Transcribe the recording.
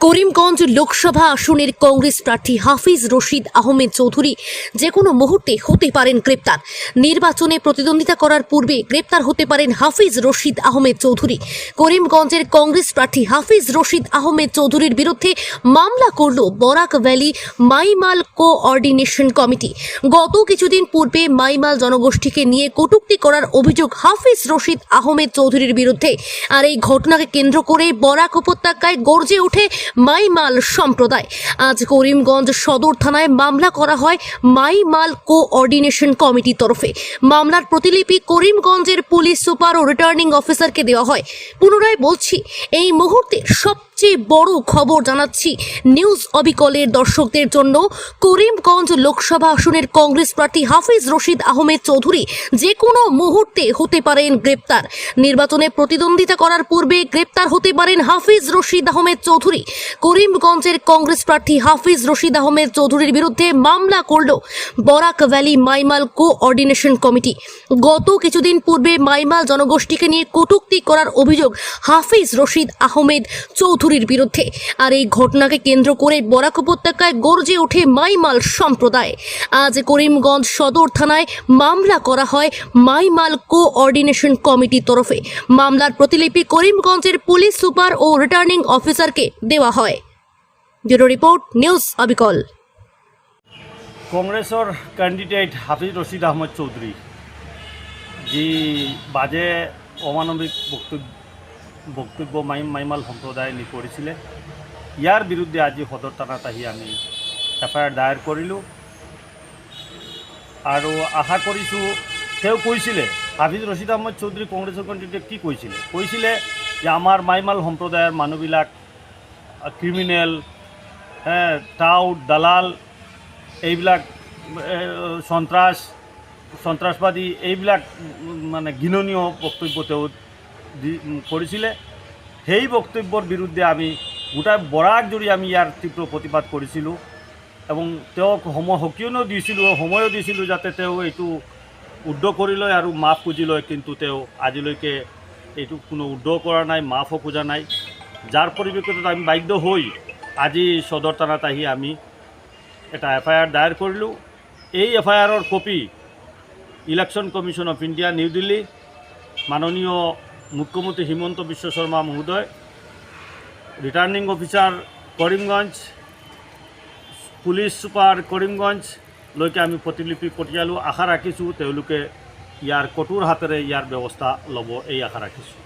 করিমগঞ্জ লোকসভা আসনের কংগ্রেস প্রার্থী হাফিজ রশিদ আহমেদ চৌধুরী যে কোনো মুহূর্তে হতে পারেন গ্রেপ্তার। নির্বাচনে প্রতিদ্বন্দ্বিতা করার পূর্বে গ্রেপ্তার হতে পারেন হাফিজ রশিদ আহমেদ চৌধুরী। করিমগঞ্জের কংগ্রেস প্রার্থী হাফিজ রশিদ আহমেদ চৌধুরীর বিরুদ্ধে মামলা করল বরাক ভ্যালি মাইমাল কোঅর্ডিনেশন কমিটি। গত কিছুদিন পূর্বে মাইমাল জনগোষ্ঠীকে নিয়ে কটূক্তি করার অভিযোগ হাফিজ রশিদ আহমেদ চৌধুরীর বিরুদ্ধে। আর এই ঘটনাকে কেন্দ্র করে বরাক উপত্যকায় গর্জে ওঠে মাইমাল সম্প্রদায়। আজ করিমগঞ্জ সদর থানায় মামলা করা হয় মাইমাল কোঅর্ডিনেশন কমিটির তরফে। মামলার প্রতিলিপি করিমগঞ্জের পুলিশ সুপার ও রিটার্নিং অফিসারকে দেওয়া হয়। পুনরায় বলছি, এই মুহূর্তে সবচেয়ে বড় খবর জানাচ্ছি নিউজ অবিকলের দর্শকদের জন্য। করিমগঞ্জ লোকসভা আসনের কংগ্রেস প্রার্থী হাফিজ রশিদ আহমেদ চৌধুরী যে কোনো মুহূর্তে হতে পারেন গ্রেপ্তার। নির্বাচনে প্রতিদ্বন্দ্বিতা করার পূর্বে গ্রেপ্তার হতে পারেন হাফিজ রশিদ আহমেদ চৌধুরী। করিমগঞ্জের কংগ্রেস প্রার্থী হাফিজ রশিদ আহমেদ চৌধুরীর বিরুদ্ধে মামলা করল বরাক ভ্যালি মাইমাল কোঅর্ডিনেশন কমিটি। গত কিছুদিন পূর্বে মাইমাল জনগোষ্ঠীকে নিয়ে কটূক্তি করার অভিযোগ হাফিজ রশিদ আহমেদ চৌধুরীর বিরুদ্ধে। আর এই ঘটনাকে কেন্দ্র করে বরাক উপত্যকায় গর্জে ওঠে মাইমাল সম্প্রদায়। আজ করিমগঞ্জ সদর থানায় মামলা করা হয় মাইমাল কোঅর্ডিনেশন কমিটির তরফে। মামলার প্রতিলিপি করিমগঞ্জের পুলিশ সুপার ও রিটার্নিং অফিসারকে দেওয়া হয়। ব্যুরো রিপোর্ট, নিউজ অবিকল। কংগ্ৰেছৰ কেণ্ডিডেট হাফিজ ৰছিদ আহমদ চৌধুৰী যি বাজে অমানৱিক বক্তব্য বক্তব্য মাই, মাইমাল সম্প্ৰদায়ে নি কৰিছিলে ইয়াৰ বিৰুদ্ধে আজি সদৰ থানাত আহি আমি এফ আই আৰ দায়েৰ কৰিলোঁ। আৰু আশা কৰিছোঁ, তেওঁ কৈছিলে, হাফিজ ৰছিদ আহমদ চৌধুৰী কংগ্ৰেছৰ কেণ্ডিডেট কি কৈছিলে? কৈছিলে যে আমাৰ মাইমাল সম্প্ৰদায়ৰ মানুহবিলাক ক্ৰিমিনেল টাউট, দালাল, এইবিলাক সন্ত্ৰাস, সন্ত্ৰাসবাদী, এইবিলাক মানে ঘৃণনীয় বক্তব্য তেওঁ কৰিছিলে সেই বক্তব্যৰ বিৰুদ্ধে আমি গোটাই বৰাক জুৰি আমি ইয়াৰ তীব্ৰ প্ৰতিবাদ কৰিছিলোঁ এবং তেওঁক সময় সকিয়নো দিছিলোঁ, সময়ো দিছিলোঁ যাতে তেওঁ এইটো উদ্ধ কৰি লয় আৰু মাফ খুজি লয়, কিন্তু তেওঁ আজিলৈকে এইটো কোনো উদ্ধ কৰা নাই, মাফো খোজা নাই। যাৰ পৰিপ্ৰেক্ষিতত আমি বাধ্য হৈ আজি সদৰ থানাত আহি আমি এটা এফ আই আৰ দায়েৰ কৰিলোঁ। এই এফ আই আৰৰ copy election commission of India, New Delhi, মাননীয় মুখ্যমন্ত্ৰী হিমন্ত বিশ্ব শর্মা মহোদয় returning officer Karimganj, police super Karimganj লৈকে আমি প্ৰতিলিপি পঠিয়ালোঁ আশা ৰাখিছোঁ তেওঁলোকে ইয়াৰ কঠোৰ হাতেৰে ইয়াৰ ব্যৱস্থা ল'ব, এই আশা ৰাখিছোঁ।